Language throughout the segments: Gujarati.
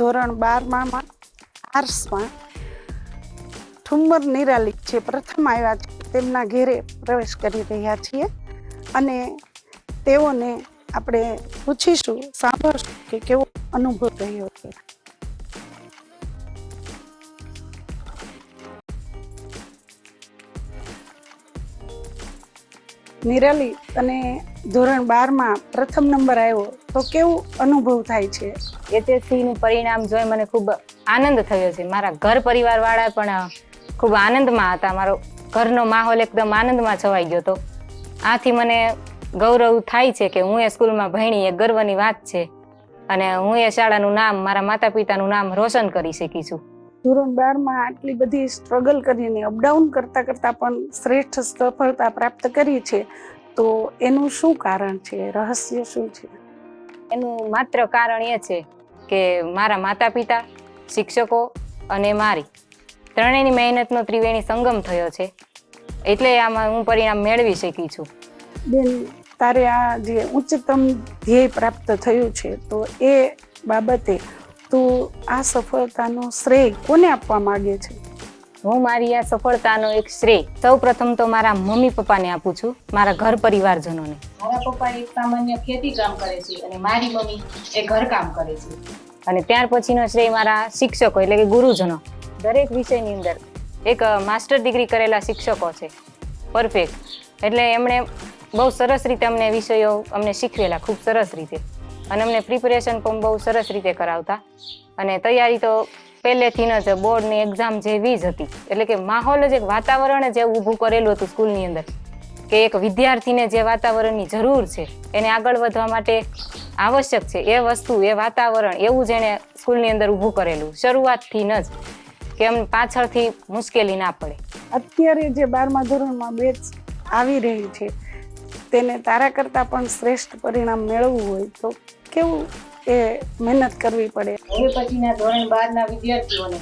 ધોરણ બારમાં આર્ટ્સમાં ઠુમ્મર નિરાલિક છે પ્રથમ આવ્યા છે, તેમના ઘેરે પ્રવેશ કરી રહ્યા છીએ અને તેઓને આપણે પૂછીશું, સાંભળશું કે કેવો અનુભવ રહ્યો છે. નિરાલી અને ધોરણ બારમાં પ્રથમ નંબર આવ્યો તો કેવું અનુભવ થાય છે? એચએસસી નું પરિણામ જોઈ મને ખૂબ આનંદ થયો છે. મારા ઘર પરિવાર વાળા પણ ખૂબ આનંદમાં હતા. મારો ઘરનો માહોલ એકદમ આનંદમાં છવાઈ ગયો હતો. આથી મને ગૌરવ થાય છે કે હું એ સ્કૂલમાં ભણી એ ગર્વની વાત છે. અને હું એ શાળાનું નામ, મારા માતા પિતાનું નામ રોશન કરી શકી છું. ધોરણ બારમાં આટલી બધી સ્ટ્રગલ કરીને અપડાઉન કરતાં કરતાં પણ શ્રેષ્ઠ સફળતા પ્રાપ્ત કરી છે તો એનું શું કારણ છે? રહસ્ય શું છે? એનું માત્ર કારણ એ છે કે મારા માતા પિતા શિક્ષકો અને મારી ત્રણેયની મહેનતનો ત્રિવેણી સંગમ થયો છે. એટલે આમાં હું પરિણામ મેળવી શકી છું. બેન તારે આ જે ઉચ્ચતમ ધ્યેય પ્રાપ્ત થયું છે તો એ બાબતે તું આ સફળતાનો શ્રેય કોને આપવા માંગે છે? હું મારી આ સફળતાનો એક શ્રેય સૌ પ્રથમ તો મારા મમ્મી પપ્પાને આપું છું મારા ઘર પરિવારજનોને. મારા પપ્પા એક સામાન્ય ખેતી કામ કરે છે અને મારી મમ્મી એ ઘર કામ કરે છે. અને ત્યાર પછીનો શ્રેય મારા શિક્ષકો એટલે કે ગુરુજનો. દરેક વિષયની અંદર એક માસ્ટર ડિગ્રી કરેલા શિક્ષકો છે. પરફેક્ટ. એટલે એમણે બહુ સરસ રીતે અમને વિષયો અમને શીખવેલા ખૂબ સરસ રીતે. અને અમને પ્રિપેરેશન પણ બહુ સરસ રીતે કરાવતા. અને તૈયારી તો પહેલેથી જ, બોર્ડની એક્ઝામ જેવી જ હતી. એટલે કે માહોલ જ એક વાતાવરણ જ એવું ઊભું કરેલું હતું સ્કૂલની અંદર. કે એક વિદ્યાર્થીને જે વાતાવરણની જરૂર છે, એને આગળ વધવા માટે આવશ્યક છે. એ વસ્તુ, એ વાતાવરણ એવું જ એણે સ્કૂલની અંદર ઊભું કરેલું. શરૂઆતથી જ, કે અમને પાછળથી મુશ્કેલી ના પડે. અત્યારે જે બારમા ધોરણમાં બેચ આવી રહી છે તેને તારા કરતાં પણ શ્રેષ્ઠ પરિણામ મેળવવું હોય તો કેવું એ મહેનત કરવી પડે? હવે પછીના ધોરણ બારના વિદ્યાર્થીઓને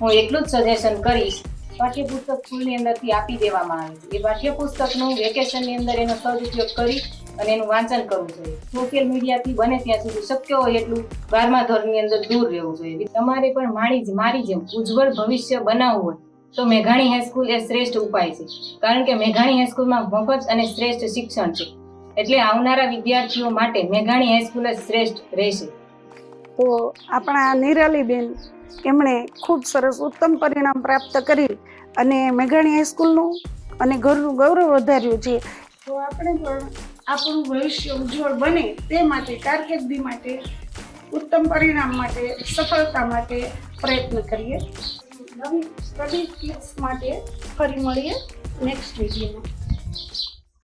હું એટલું જ સજેશન કરીશ, પાઠ્યપુસ્તક સ્કૂલની અંદરથી આપી દેવામાં આવે છે. એ પાઠ્યપુસ્તકનું વેકેશનની અંદર એનો સદુપયોગ કરી અને એનું વાંચન કરવું જોઈએ. સોશિયલ મીડિયાથી બને ત્યાં સુધી શક્ય હોય એટલું બારમા ધોરણની અંદર દૂર રહેવું જોઈએ. તમારે પણ મારી મારી જેમ ઉજ્જવળ ભવિષ્ય બનાવવું હોય તો મેઘાણી હાઈસ્કૂલ એ શ્રેષ્ઠ ઉપાય છે. કારણ કે મેઘાણી હાઈસ્કૂલમાં મફત અને શ્રેષ્ઠ શિક્ષણ છે. એટલે આવનારા વિદ્યાર્થીઓ માટે મેઘાણી હાઈસ્કૂલ જ શ્રેષ્ઠ રહેશે. તો આપણા નિરાલીબેન એમણે ખૂબ સરસ ઉત્તમ પરિણામ પ્રાપ્ત કરી અને મેઘાણી હાઈસ્કૂલનું અને ઘરનું ગૌરવ વધાર્યું છે. તો આપણે પણ આપણું ભવિષ્ય ઉજ્જવળ બને તે માટે કારકિર્દી માટે, ઉત્તમ પરિણામ માટે, સફળતા માટે પ્રયત્ન કરીએ. નવી સ્ટડી ટિપ્સ માટે ફરી મળીએ નેક્સ્ટ વિડીયોમાં